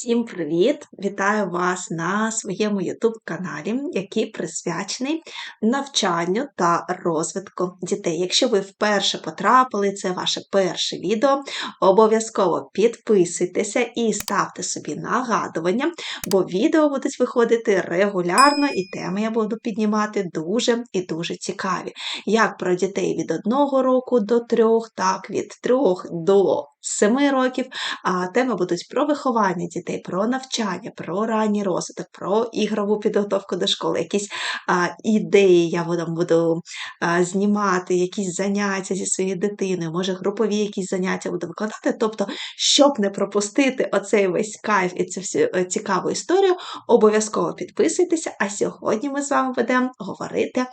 Всім привіт! Вітаю вас на своєму YouTube каналі, який присвячений навчанню та розвитку дітей. Якщо ви вперше потрапили, це ваше перше відео, обов'язково підписуйтеся і ставте собі нагадування, бо відео будуть виходити регулярно, і теми я буду піднімати дуже і дуже цікаві. Як про дітей від одного року до трьох, так від трьох до 7 років, а теми будуть про виховання дітей, про навчання, про ранній розвиток, про ігрову підготовку до школи, якісь а, ідеї я буду, буду а, знімати, якісь заняття зі своєю дитиною, може групові якісь заняття буду викладати. Тобто, щоб не пропустити оцей весь кайф і цю всю е, цікаву історію, обов'язково підписуйтеся. А сьогодні ми з вами будемо говорити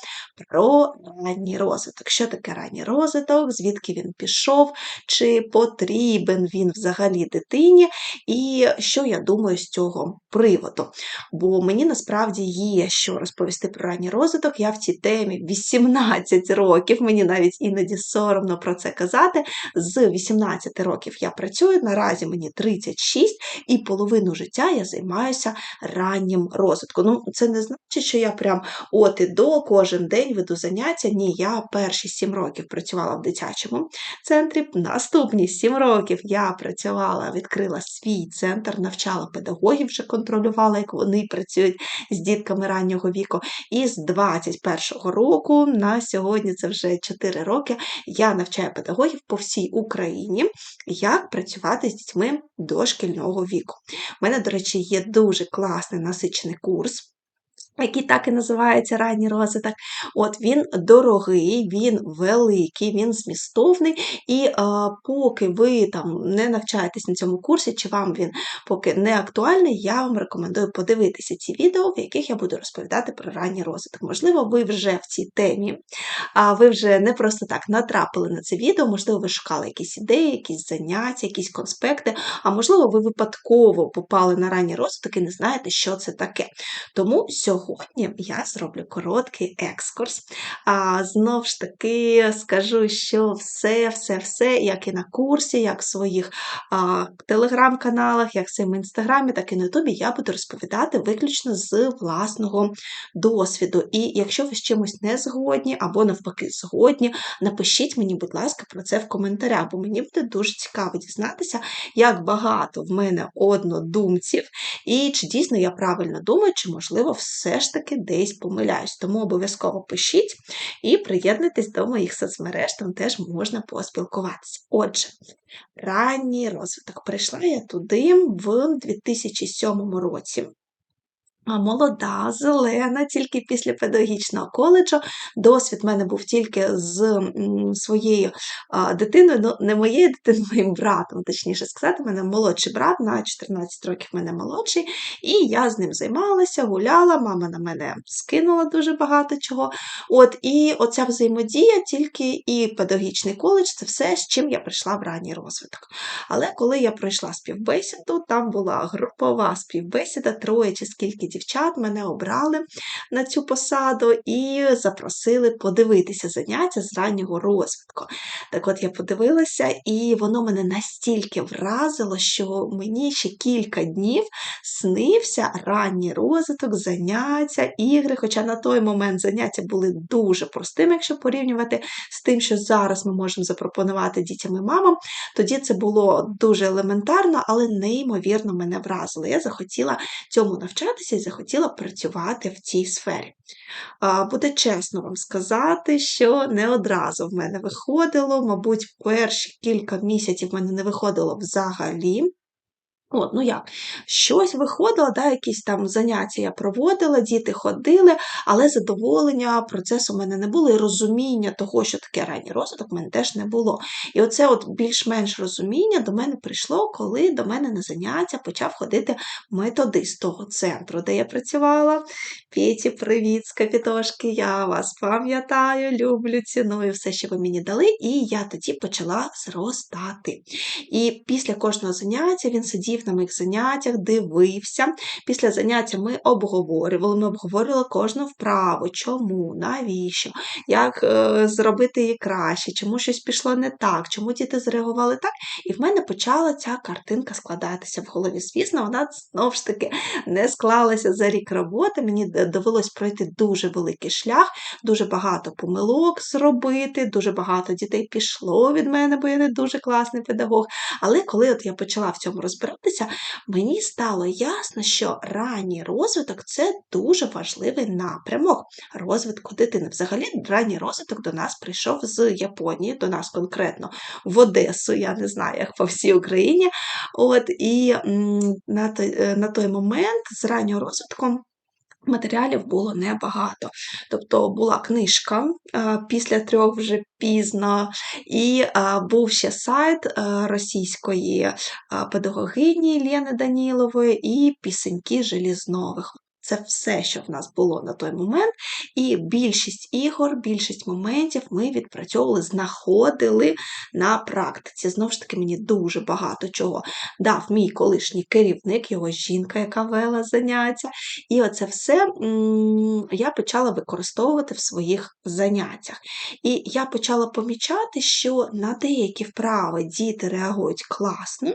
про ранній розвиток. Що таке ранній розвиток, звідки він пішов, чи потрібно потрібен він взагалі дитині, і що я думаю з цього приводу. Бо мені насправді є що розповісти про ранній розвиток. Я в цій темі 18 років, мені навіть іноді соромно про це казати. З 18 років я працюю, наразі мені 36, і половину життя я займаюся раннім розвитком. Ну, це не значить, що я прям от і до кожен день веду заняття. Ні, я перші 7 років працювала в дитячому центрі, наступні 7 років років я працювала, відкрила свій центр, навчала педагогів, вже контролювала, як вони працюють з дітками раннього віку. І з 21-го року на сьогодні це вже 4 роки. Я навчаю педагогів по всій Україні, як працювати з дітьми дошкільного віку. У мене, до речі, є дуже класний насичений курс який так і називається ранній розвиток. От Він дорогий, він великий, він змістовний, і а, поки ви там не навчаєтесь на цьому курсі, чи вам він поки не актуальний, я вам рекомендую подивитися ці відео, в яких я буду розповідати про ранній розвиток. Можливо, ви вже в цій темі, а ви вже не просто так натрапили на це відео, можливо, ви шукали якісь ідеї, якісь заняття, якісь конспекти, а можливо, ви випадково попали на ранній розвиток і не знаєте, що це таке. Тому сьогодні сьогодні я зроблю короткий екскурс. А, Знов ж таки скажу, що все-все-все, як і на курсі, як в своїх телеграм-каналах, як в своєму інстаграмі, так і на ютубі, я буду розповідати виключно з власного досвіду. І якщо ви з чимось не згодні, або навпаки, згодні, напишіть мені, будь ласка, про це в коментарях, бо мені буде дуже цікаво дізнатися, як багато в мене однодумців, і чи дійсно я правильно думаю, чи, можливо, все все ж таки десь помиляюсь. Тому обов'язково пишіть і приєднуйтесь до моїх соцмереж, там теж можна поспілкуватися. Отже, ранній розвиток. Прийшла я туди в 2007 році молода, зелена, тільки після педагогічного коледжу. Досвід в мене був тільки з своєю дитиною, ну не моєю дитиною, моїм братом, точніше сказати, в мене молодший брат, на 14 років в мене молодший, і я з ним займалася, гуляла, мама на мене скинула дуже багато чого. От, І оця взаємодія, тільки і педагогічний коледж це все, з чим я прийшла в ранній розвиток. Але коли я пройшла співбесіду, там була групова співбесіда, троє чи скільки дівчат мене обрали на цю посаду і запросили подивитися заняття з раннього розвитку. Так от я подивилася, і воно мене настільки вразило, що мені ще кілька днів снився ранній розвиток, заняття, ігри. Хоча на той момент заняття були дуже простими, якщо порівнювати з тим, що зараз ми можемо запропонувати дітям і мамам. Тоді це було дуже елементарно, але неймовірно мене вразило. Я захотіла цьому навчатися і захотіла працювати в цій сфері. Буде чесно вам сказати, що не одразу в мене виходило, мабуть, перші кілька місяців в мене не виходило взагалі. От, ну як, щось виходило, да, якісь там заняття я проводила, діти ходили, але задоволення процесу в мене не було, і розуміння того, що таке ранній розвиток, в мене теж не було. І оце от більш-менш розуміння до мене прийшло, коли до мене на заняття почав ходити методист того центру, де я працювала. Петі, привіт, з капітошки, я вас пам'ятаю, люблю, ціную все, що ви мені дали, і я тоді почала зростати. І після кожного заняття він сидів сидів на моїх заняттях, дивився. Після заняття ми обговорювали, ми обговорювали кожну вправу, чому, навіщо, як е, зробити її краще, чому щось пішло не так, чому діти зреагували так. І в мене почала ця картинка складатися в голові. Звісно, вона знову ж таки не склалася за рік роботи. Мені довелось пройти дуже великий шлях, дуже багато помилок зробити, дуже багато дітей пішло від мене, бо я не дуже класний педагог. Але коли от я почала в цьому розбиратися, мені стало ясно, що ранній розвиток це дуже важливий напрямок розвитку дитини. Взагалі, ранній розвиток до нас прийшов з Японії, до нас конкретно в Одесу, я не знаю, як по всій Україні. От, І на той, е, на той момент з раннього розвитком. Матеріалів було небагато. Тобто була книжка після трьох вже пізно, і був ще сайт російської педагогині Лєни Данілової і пісеньки Желізнових. Це все, що в нас було на той момент. І більшість ігор, більшість моментів ми відпрацьовували, знаходили на практиці. Знову ж таки, мені дуже багато чого дав мій колишній керівник, його жінка, яка вела заняття. І оце все я почала використовувати в своїх заняттях. І я почала помічати, що на деякі вправи діти реагують класно,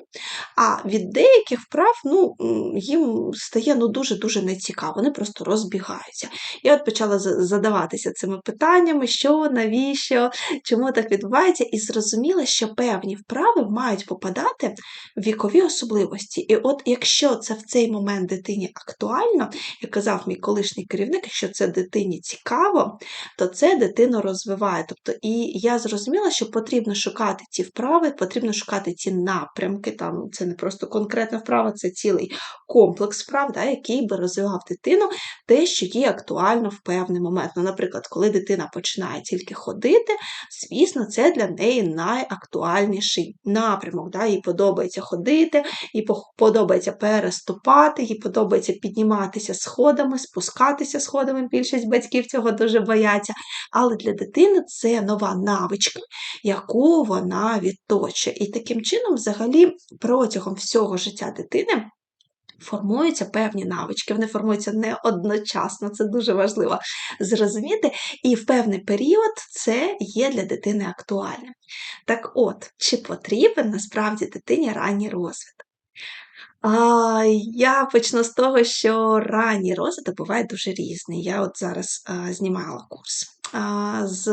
а від деяких вправ ну, їм стає ну, дуже-дуже нецікаво цікаво, вони просто розбігаються. Я от почала задаватися цими питаннями, що, навіщо, чому так відбувається, і зрозуміла, що певні вправи мають попадати в вікові особливості. І от якщо це в цей момент дитині актуально, як казав мій колишній керівник, якщо це дитині цікаво, то це дитину розвиває. Тобто, І я зрозуміла, що потрібно шукати ці вправи, потрібно шукати ці напрямки, там це не просто конкретна вправа, це цілий комплекс вправ, да, який би розвивав дитину те, що є актуально в певний момент. Ну, Наприклад, коли дитина починає тільки ходити, звісно, це для неї найактуальніший напрямок. Да? Їй подобається ходити, їй подобається переступати, їй подобається підніматися сходами, спускатися сходами. Більшість батьків цього дуже бояться. Але для дитини це нова навичка, яку вона відточує. І таким чином, взагалі, протягом всього життя дитини формуються певні навички, вони формуються не одночасно, це дуже важливо зрозуміти. І в певний період це є для дитини актуальним. Так от, чи потрібен насправді дитині ранній розвиток? А, Я почну з того, що ранній розвиток буває дуже різний. Я от зараз а, знімала курс з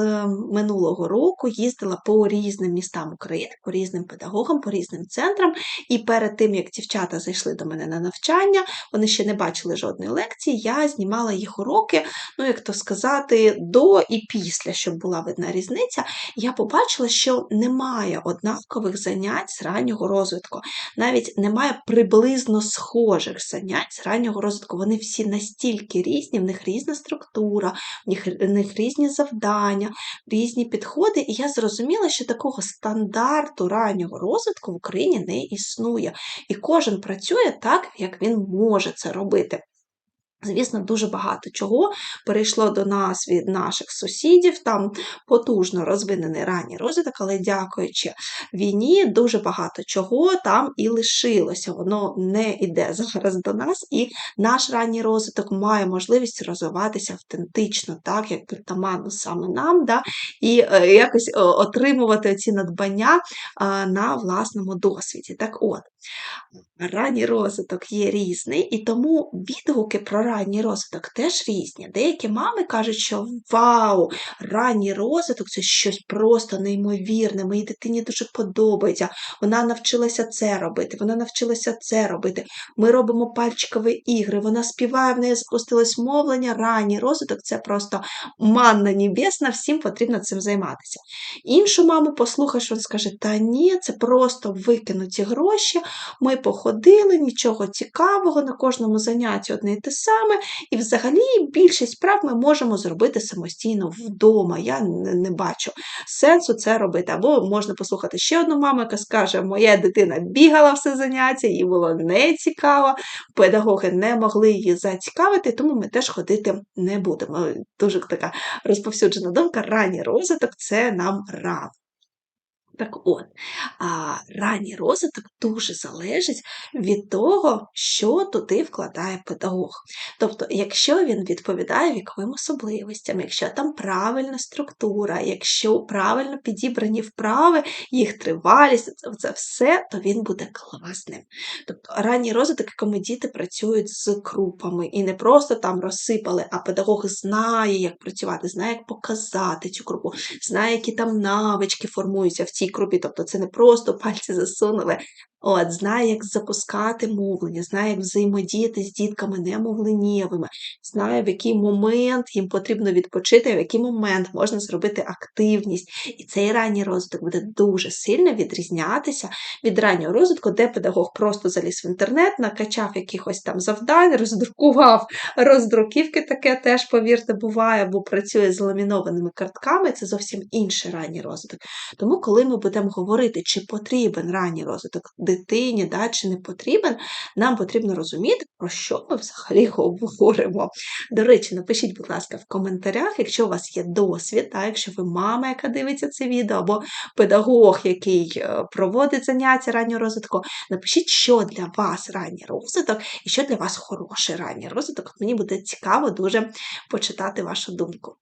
минулого року їздила по різним містам України, по різним педагогам, по різним центрам. І перед тим, як дівчата зайшли до мене на навчання, вони ще не бачили жодної лекції, я знімала їх уроки, ну, як то сказати, до і після, щоб була видна різниця. Я побачила, що немає однакових занять з раннього розвитку. Навіть немає приблизно схожих занять з раннього розвитку. Вони всі настільки різні, в них різна структура, в них, різні завдання, різні підходи, і я зрозуміла, що такого стандарту раннього розвитку в Україні не існує. І кожен працює так, як він може це робити. Звісно, дуже багато чого перейшло до нас від наших сусідів, там потужно розвинений ранній розвиток, але дякуючи війні, дуже багато чого там і лишилося. Воно не йде зараз до нас, і наш ранній розвиток має можливість розвиватися автентично, так, як притаманно саме нам, да, і е, якось отримувати ці надбання на власному досвіді. Так от, ранній розвиток є різний, і тому відгуки про ранній розвиток теж різні. Деякі мами кажуть, що вау, ранній розвиток це щось просто неймовірне, моїй дитині дуже подобається. Вона навчилася це робити, вона навчилася це робити. Ми робимо пальчикові ігри, вона співає, в неї запустилось мовлення, ранній розвиток це просто манна небесна, всім потрібно цим займатися. Іншу маму послухаєш, вона скаже, та ні, це просто викинуті гроші, ми походили, нічого цікавого, на кожному занятті одне і те саме. І взагалі більшість справ ми можемо зробити самостійно вдома. Я не бачу сенсу це робити. Або можна послухати ще одну маму, яка скаже, моя дитина бігала все заняття, їй було не цікаво, педагоги не могли її зацікавити, тому ми теж ходити не будемо. Дуже така розповсюджена думка, ранній розвиток це нам рано. Так от, а, ранній розвиток дуже залежить від того, що туди вкладає педагог. Тобто, якщо він відповідає віковим особливостям, якщо там правильна структура, якщо правильно підібрані вправи, їх тривалість, це, все, то він буде класним. Тобто ранній розвиток, якому діти працюють з крупами, і не просто там розсипали, а педагог знає, як працювати, знає, як показати цю крупу, знає, які там навички формуються в цій крупі. Тобто це не просто пальці засунули, От, знає, як запускати мовлення, знає, як взаємодіяти з дітками немовленєвими, знає, в який момент їм потрібно відпочити, в який момент можна зробити активність. І цей ранній розвиток буде дуже сильно відрізнятися від раннього розвитку, де педагог просто заліз в інтернет, накачав якихось там завдань, роздрукував роздруківки, таке теж, повірте, буває, або працює з ламінованими картками. Це зовсім інший ранній розвиток. Тому, коли ми будемо говорити, чи потрібен ранній розвиток, дитині да, чи не потрібен, нам потрібно розуміти, про що ми взагалі говоримо. До речі, напишіть, будь ласка, в коментарях, якщо у вас є досвід, да, якщо ви мама, яка дивиться це відео, або педагог, який е, проводить заняття раннього розвитку, напишіть, що для вас ранній розвиток і що для вас хороший ранній розвиток. Мені буде цікаво дуже почитати вашу думку.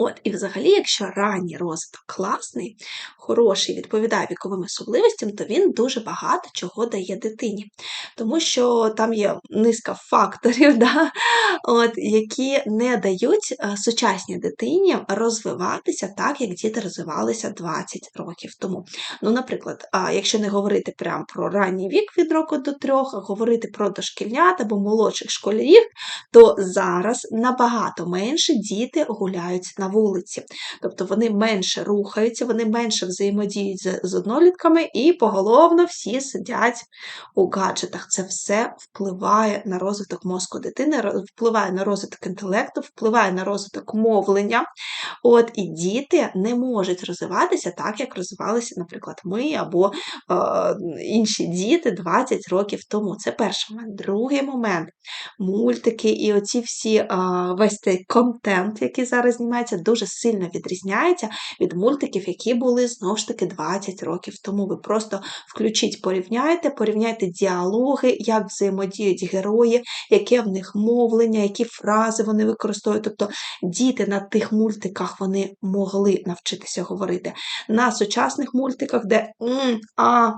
От, і взагалі, якщо ранній розвиток класний, хороший, відповідає віковим особливостям, то він дуже багато чого дає дитині. Тому що там є низка факторів, да, от, які не дають е, сучасній дитині розвиватися так, як діти розвивалися 20 років тому. Ну, Наприклад, якщо не говорити прямо про ранній вік від року до трьох, а говорити про дошкільнят або молодших школярів, то зараз набагато менше діти гуляють на вулиці. Тобто вони менше рухаються, вони менше взаємодіють з, з однолітками і поголовно всі сидять у гаджетах. Це все впливає на розвиток мозку дитини, впливає на розвиток інтелекту, впливає на розвиток мовлення. От І діти не можуть розвиватися так, як розвивалися, наприклад, ми або е, інші діти 20 років тому. Це перший момент. Другий момент мультики і оці всі е, весь цей контент, який зараз знімається, дуже сильно відрізняється від мультиків, які були знову ж таки 20 років тому. Ви просто включіть, порівняйте, порівняйте діалоги, як взаємодіють герої, яке в них мовлення, які фрази вони використовують. Тобто діти на тих мультиках вони могли навчитися говорити. На сучасних мультиках, де м, а,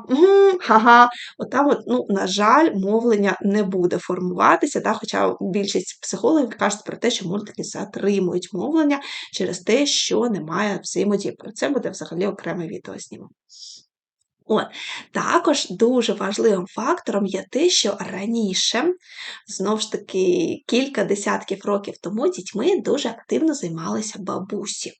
отам, от, ну, на жаль, мовлення не буде формуватися. Да? Хоча більшість психологів кажуть про те, що мультики затримують мовлення через те, що немає взаємодії. Про це буде взагалі окреме відео знімемо. От. Також дуже важливим фактором є те, що раніше, знову ж таки, кілька десятків років тому дітьми дуже активно займалися бабусі.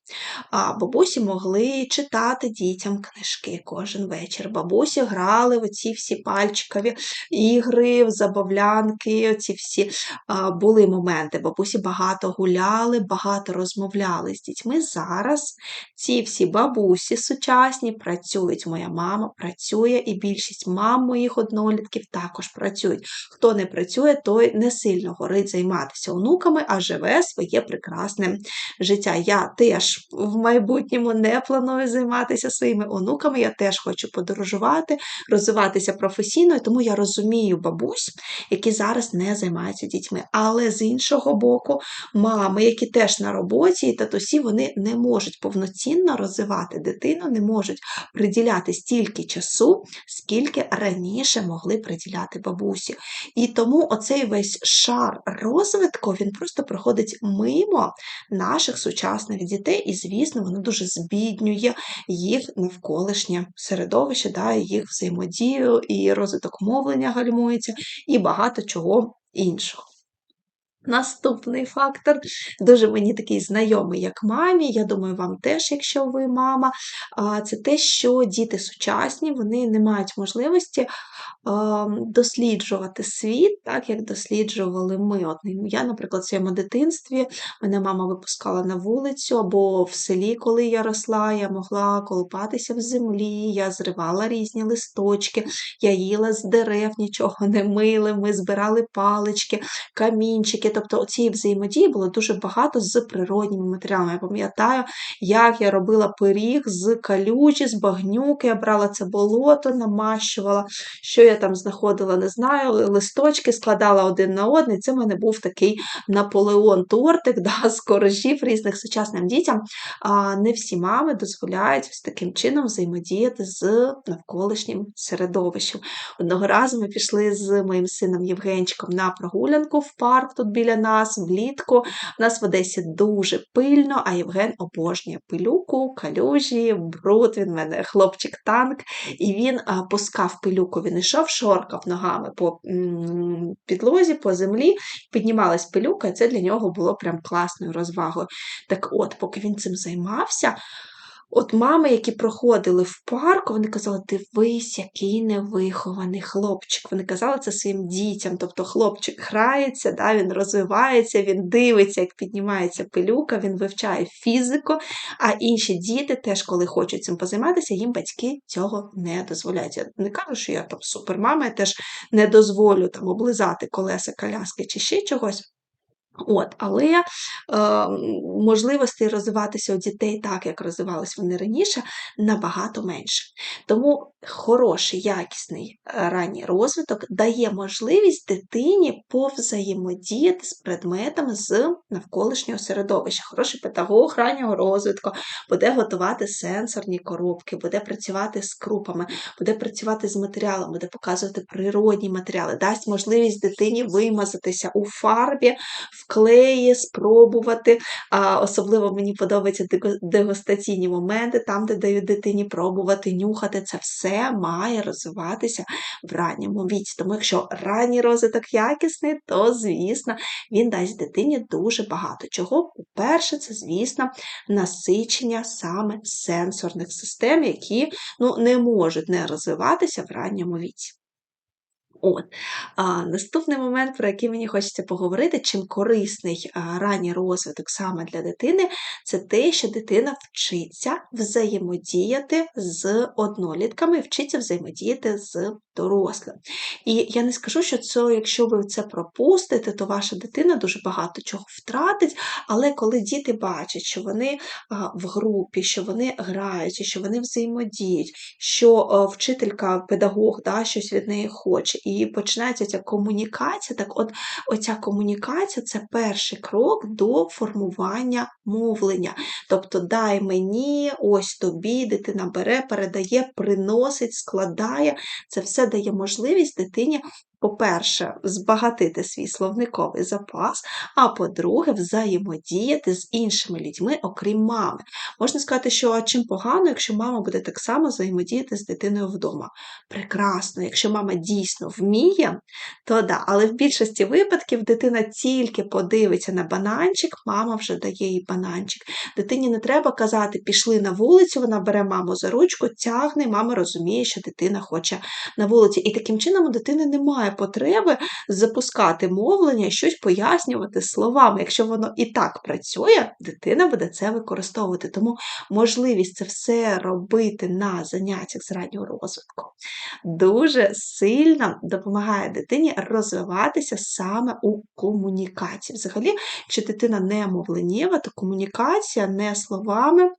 А Бабусі могли читати дітям книжки кожен вечір. Бабусі грали в оці всі пальчикові ігри, забавлянки, оці всі а, були моменти. Бабусі багато гуляли, багато розмовляли з дітьми. Зараз ці всі бабусі сучасні працюють. Моя мама працює, і більшість мам моїх однолітків також працюють. Хто не працює, той не сильно горить займатися онуками, а живе своє прекрасне життя. Я теж в майбутньому не планую займатися своїми онуками, я теж хочу подорожувати, розвиватися професійно, тому я розумію бабусь, які зараз не займаються дітьми. Але з іншого боку, мами, які теж на роботі, і татусі, вони не можуть повноцінно розвивати дитину, не можуть приділяти стільки часу, скільки раніше могли приділяти бабусі. І тому оцей весь шар розвитку він просто проходить мимо наших сучасних дітей, і, звісно, воно дуже збіднює їх навколишнє середовище, да, їх взаємодію, і розвиток мовлення гальмується, і багато чого іншого. Наступний фактор, дуже мені такий знайомий, як мамі. Я думаю, вам теж, якщо ви мама, це те, що діти сучасні, вони не мають можливості досліджувати світ так як досліджували ми. От я, наприклад, в своєму дитинстві мене мама випускала на вулицю або в селі, коли я росла, я могла колупатися в землі, я зривала різні листочки, я їла з дерев, нічого не мили, ми збирали палички, камінчики. Тобто цієї взаємодії було дуже багато з природніми матеріалами. Я пам'ятаю, як я робила пиріг з калюжі, з багнюки, я брала це болото, намащувала, що я там знаходила, не знаю, листочки складала один на один. Це в мене був такий Наполеон-тортик да, з корожів різних сучасним дітям. А Не всі мами дозволяють таким чином взаємодіяти з навколишнім середовищем. Одного разу ми пішли з моїм сином Євгенчиком на прогулянку в парк тут біля нас, влітку. У нас в Одесі дуже пильно, а Євген обожнює пилюку, калюжі, бруд. Він в мене хлопчик-танк, і він пускав пилюку, він йшов, шоркав ногами по підлозі, по землі, піднімалась пилюка, і це для нього було прям класною розвагою. Так от, поки він цим займався, От мами, які проходили в парк, вони казали, дивись, який невихований хлопчик. Вони казали це своїм дітям. Тобто хлопчик грається, да, він розвивається, він дивиться, як піднімається пилюка, він вивчає фізику, а інші діти теж, коли хочуть цим позайматися, їм батьки цього не дозволяють. Я не кажу, що я там супермама, я теж не дозволю там облизати колеса коляски чи ще чогось. От, Але е, можливостей розвиватися у дітей так, як розвивалися вони раніше, набагато менше. Тому хороший, якісний е, ранній розвиток дає можливість дитині повзаємодіяти з предметами з навколишнього середовища. Хороший педагог раннього розвитку буде готувати сенсорні коробки, буде працювати з крупами, буде працювати з матеріалами, буде показувати природні матеріали, дасть можливість дитині вимазатися у фарбі в клеї, спробувати. А Особливо мені подобаються дегустаційні моменти, там, де дають дитині пробувати, нюхати. Це все має розвиватися в ранньому віці. Тому якщо ранній розвиток якісний, то, звісно, він дасть дитині дуже багато. Чого? По-перше, це, звісно, насичення саме сенсорних систем, які ну, не можуть не розвиватися в ранньому віці. От. А, Наступний момент, про який мені хочеться поговорити, чим корисний а, ранній розвиток саме для дитини, це те, що дитина вчиться взаємодіяти з однолітками, вчиться взаємодіяти з дорослим. І я не скажу, що це, якщо ви це пропустите, то ваша дитина дуже багато чого втратить. Але коли діти бачать, що вони а, в групі, що вони грають, що вони взаємодіють, що а, вчителька, педагог да, щось від неї хоче і починається ця комунікація. Так, от оця комунікація це перший крок до формування мовлення. Тобто, дай мені, ось тобі, дитина бере, передає, приносить, складає. Це все дає можливість дитині по-перше, збагатити свій словниковий запас, а по-друге, взаємодіяти з іншими людьми, окрім мами. Можна сказати, що чим погано, якщо мама буде так само взаємодіяти з дитиною вдома. Прекрасно, якщо мама дійсно вміє, то да, але в більшості випадків дитина тільки подивиться на бананчик, мама вже дає їй бананчик. Дитині не треба казати, пішли на вулицю, вона бере маму за ручку, тягне, мама розуміє, що дитина хоче на вулиці. І таким чином у дитини немає потреби запускати мовлення щось пояснювати словами. Якщо воно і так працює, дитина буде це використовувати. Тому можливість це все робити на заняттях з раннього розвитку дуже сильно допомагає дитині розвиватися саме у комунікації. Взагалі, якщо дитина не мовленєва, то комунікація не словами.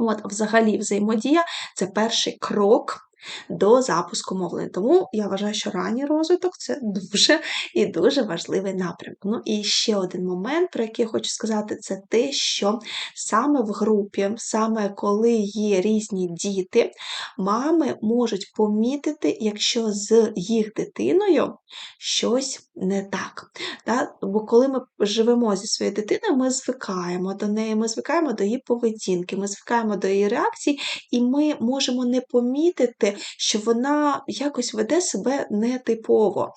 От, взагалі, взаємодія це перший крок до запуску мовлення. Тому я вважаю, що ранній розвиток це дуже і дуже важливий напрямок. Ну і ще один момент, про який я хочу сказати, це те, що саме в групі, саме коли є різні діти, мами можуть помітити, якщо з їх дитиною щось не так. Так? Бо коли ми живемо зі своєю дитиною, ми звикаємо до неї, ми звикаємо до її поведінки, ми звикаємо до її реакцій, і ми можемо не помітити, що вона якось веде себе нетипово.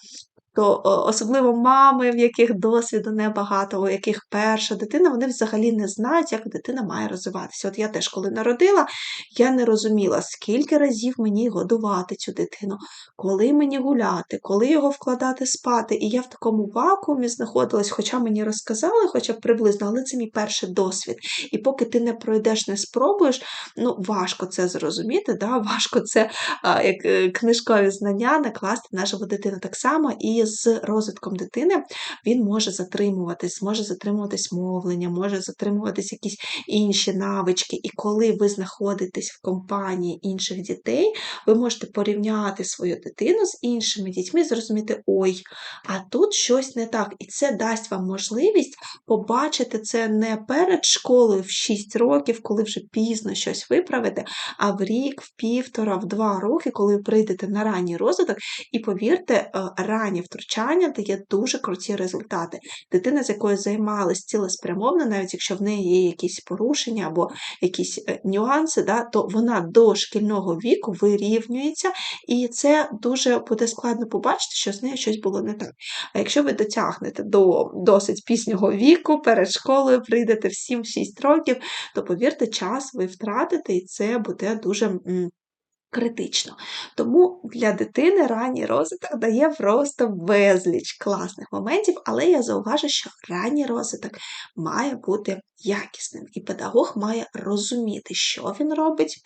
То особливо мами, в яких досвіду небагато, у яких перша дитина, вони взагалі не знають, як дитина має розвиватися. От я теж, коли народила, я не розуміла, скільки разів мені годувати цю дитину, коли мені гуляти, коли його вкладати спати. І я в такому вакуумі знаходилась, хоча мені розказали, хоча б приблизно, але це мій перший досвід. І поки ти не пройдеш, не спробуєш, ну важко це зрозуміти, да? важко це як е, книжкові знання накласти на живу дитину. Так само і з розвитком дитини він може затримуватись, може затримуватись мовлення, може затримуватись якісь інші навички. І коли ви знаходитесь в компанії інших дітей, ви можете порівняти свою дитину з іншими дітьми, зрозуміти, ой, а тут щось не так. І це дасть вам можливість побачити це не перед школою в 6 років, коли вже пізно щось виправити, а в рік, в півтора, в два роки, коли ви прийдете на ранній розвиток, і повірте, е, раннє втручання дає дуже круті результати. Дитина, з якою займалась цілеспрямовно, навіть якщо в неї є якісь порушення або якісь е, нюанси, да, то вона до шкільного віку вирівнюється, і це дуже буде складно побачити, що з нею щось було не так. А якщо ви дотягнете до досить пізнього віку, перед школою прийдете в 7-6 років, то повірте, час ви втратите, і це буде дуже. Критично. Тому для дитини ранній розвиток дає просто безліч класних моментів, але я зауважу, що ранній розвиток має бути якісним, і педагог має розуміти, що він робить,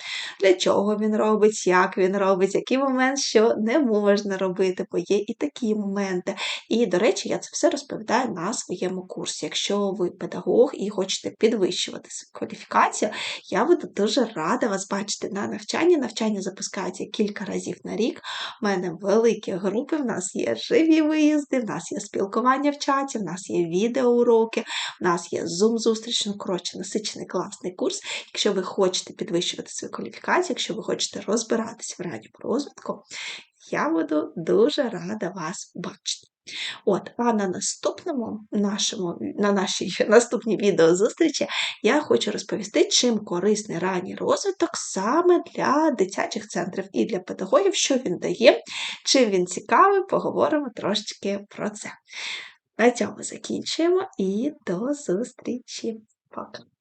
для чого він робить, як він робить, який момент, що не можна робити, бо є і такі моменти. І, до речі, я це все розповідаю на своєму курсі. Якщо ви педагог і хочете підвищувати свою кваліфікацію, я буду дуже рада вас бачити на навчанні. Навчання запускається кілька разів на рік. У мене великі групи, в нас є живі виїзди, в нас є спілкування в чаті, в нас є відеоуроки, в нас є Zoom-зустріч, ну, коротше, насичений класний курс. Якщо ви хочете підвищувати свою кваліфікацію, якщо ви хочете розбиратися в ранньому розвитку, я буду дуже рада вас бачити. От, а на наступному нашому, на нашій наступній відеозустрічі я хочу розповісти, чим корисний ранній розвиток саме для дитячих центрів і для педагогів, що він дає, чим він цікавий, поговоримо трошечки про це. На цьому закінчуємо і до зустрічі. Пока.